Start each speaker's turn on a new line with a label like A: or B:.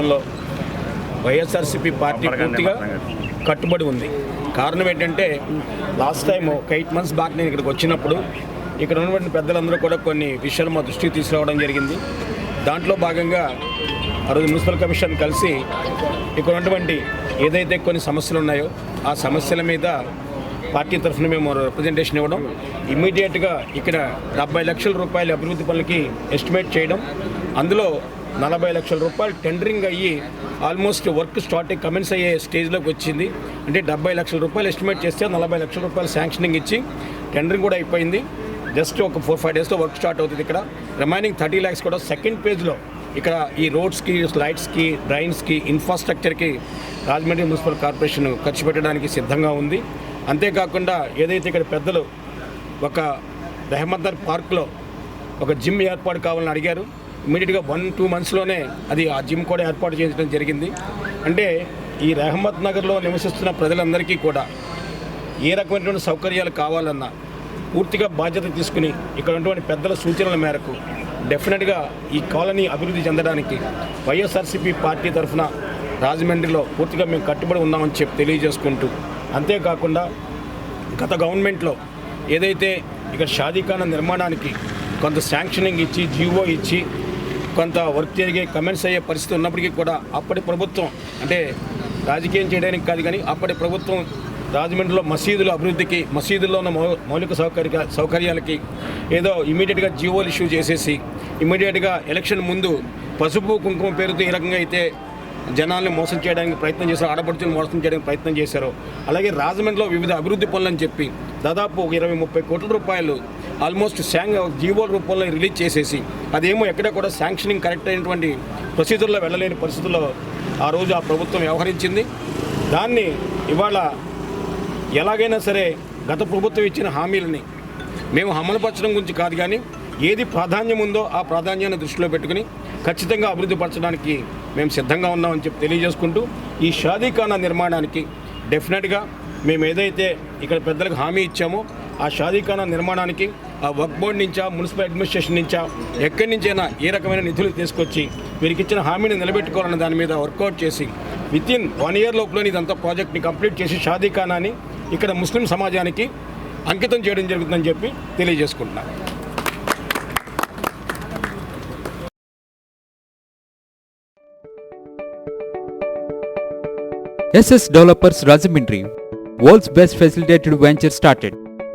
A: విషయంలో వైఎస్ఆర్సీపీ పార్టీ పూర్తిగా కట్టుబడి ఉంది. కారణం ఏంటంటే లాస్ట్ టైం ఒక ఎయిట్ మంత్స్ బ్యాక్ నేను ఇక్కడికి వచ్చినప్పుడు ఇక్కడ ఉన్నటువంటి పెద్దలందరూ కూడా కొన్ని విషయాలు మా దృష్టికి తీసుకురావడం జరిగింది. దాంట్లో భాగంగా ఆ రోజు మున్సిపల్ కమిషన్ కలిసి ఇక్కడ ఉన్నటువంటి ఏదైతే కొన్ని సమస్యలు ఉన్నాయో ఆ సమస్యల మీద పార్టీ తరఫున మేము రిప్రజెంటేషన్ ఇవ్వడం ఇమ్మీడియట్గా ఇక్కడ డెబ్బై లక్షల రూపాయల అభివృద్ధి పనులకి ఎస్టిమేట్ చేయడం అందులో నలభై లక్షల రూపాయలు టెండరింగ్ అయ్యి ఆల్మోస్ట్ వర్క్ స్టార్ట్ కమెన్స్ అయ్యే స్టేజ్లోకి వచ్చింది. అంటే డెబ్బై లక్షల రూపాయలు ఎస్టిమేట్ చేస్తే నలభై లక్షల రూపాయలు శాంక్షనింగ్ ఇచ్చి టెండరింగ్ కూడా అయిపోయింది. జస్ట్ ఒక ఫోర్ ఫైవ్ డేస్లో వర్క్ స్టార్ట్ అవుతుంది ఇక్కడ. రిమైనింగ్ థర్టీ ల్యాక్స్ కూడా సెకండ్ పేజ్లో ఇక్కడ ఈ రోడ్స్కి లైట్స్కి డ్రైన్స్కి ఇన్ఫ్రాస్ట్రక్చర్కి రాజమండ్రి మున్సిపల్ కార్పొరేషన్ ఖర్చు పెట్టడానికి సిద్ధంగా ఉంది. అంతేకాకుండా ఏదైతే ఇక్కడ పెద్దలు ఒక రెహమద్దర్ పార్క్లో ఒక జిమ్ ఏర్పాటు కావాలని అడిగారు. ఇమీడియట్గా వన్ టూ మంత్స్లోనే అది ఆ జిమ్ కూడా ఏర్పాటు చేయడం జరిగింది. అంటే ఈ రెహమత్ నగర్లో నివసిస్తున్న ప్రజలందరికీ కూడా ఏ రకమైనటువంటి సౌకర్యాలు కావాలన్నా పూర్తిగా బాధ్యత తీసుకుని ఇక్కడ ఉన్నటువంటి పెద్దల సూచనల మేరకు డెఫినెట్గా ఈ కాలనీ అభివృద్ధి చెందడానికి వైఎస్ఆర్సీపీ పార్టీ తరఫున రాజమండ్రిలో పూర్తిగా మేము కట్టుబడి ఉన్నామని చెప్పి తెలియజేసుకుంటూ అంతేకాకుండా గత గవర్నమెంట్లో ఏదైతే ఇక్కడ షాదీఖానా నిర్మాణానికి కొంత శాంక్షనింగ్ ఇచ్చి జీవో ఇచ్చి కొంత వర్క్ జరిగే కమెంట్స్ అయ్యే పరిస్థితి ఉన్నప్పటికీ కూడా అప్పటి ప్రభుత్వం అంటే రాజకీయం చేయడానికి కాదు కానీ అప్పటి ప్రభుత్వం రాజమండ్రిలో మసీదుల అభివృద్ధికి మసీదుల్లో ఉన్న మౌ మౌలిక సౌకర్య సౌకర్యాలకి ఏదో ఇమీడియట్గా జీవోలు ఇష్యూ చేసేసి ఇమీడియట్గా ఎలక్షన్ ముందు పసుపు కుంకుమ పేరుతో ఈ రకంగా అయితే జనాల్ని మోసం చేయడానికి ప్రయత్నం చేశారు ఆడపడుచులు మోసం చేయడానికి ప్రయత్నం చేశారు. అలాగే రాజమండ్రిలో వివిధ అభివృద్ధి పనులని చెప్పి దాదాపు ఒక ఇరవై ముప్పై కోట్ల రూపాయలు ఆల్మోస్ట్ శాంగ్ జీవో రూపంలో రిలీజ్ చేసేసి అదేమో ఎక్కడ కూడా శాంక్షనింగ్ కరెక్ట్ అయినటువంటి ప్రొసీజర్లో వెళ్ళలేని పరిస్థితుల్లో ఆ రోజు ఆ ప్రభుత్వం వ్యవహరించింది. దాన్ని ఇవాళ ఎలాగైనా సరే గత ప్రభుత్వం ఇచ్చిన హామీలని మేము అమలుపరచడం గురించి కాదు కానీ ఏది ప్రాధాన్యం ఉందో ఆ ప్రాధాన్యాన్ని దృష్టిలో పెట్టుకుని ఖచ్చితంగా అభివృద్ధి పరచడానికి మేము సిద్ధంగా ఉన్నామని చెప్పి తెలియజేసుకుంటూ ఈ షాదీఖానా నిర్మాణానికి డెఫినెట్గా మేము ఏదైతే ఇక్కడ పెద్దలకు హామీ ఇచ్చామో ఆ షాదీఖానా నిర్మాణానికి ఆ వర్క్ బోర్డ్ నుంచా మున్సిపల్ అడ్మినిస్ట్రేషన్ నుంచా ఎక్కడి నుంచైనా ఏ రకమైన నిధులు తీసుకొచ్చి వీరికి ఇచ్చిన హామీని నిలబెట్టుకోవాలన్న దాని మీద వర్కౌట్ చేసి విత్ ఇన్ వన్ ఇయర్ లోపల ఇదంతా ప్రాజెక్ట్ని కంప్లీట్ చేసి షాదీఖానాని ఇక్కడ ముస్లిం సమాజానికి అంకితం చేయడం జరుగుతుందని చెప్పి తెలియజేసుకుంటున్నాను
B: SS Developers Rajahmundry world's best facilitated venture started.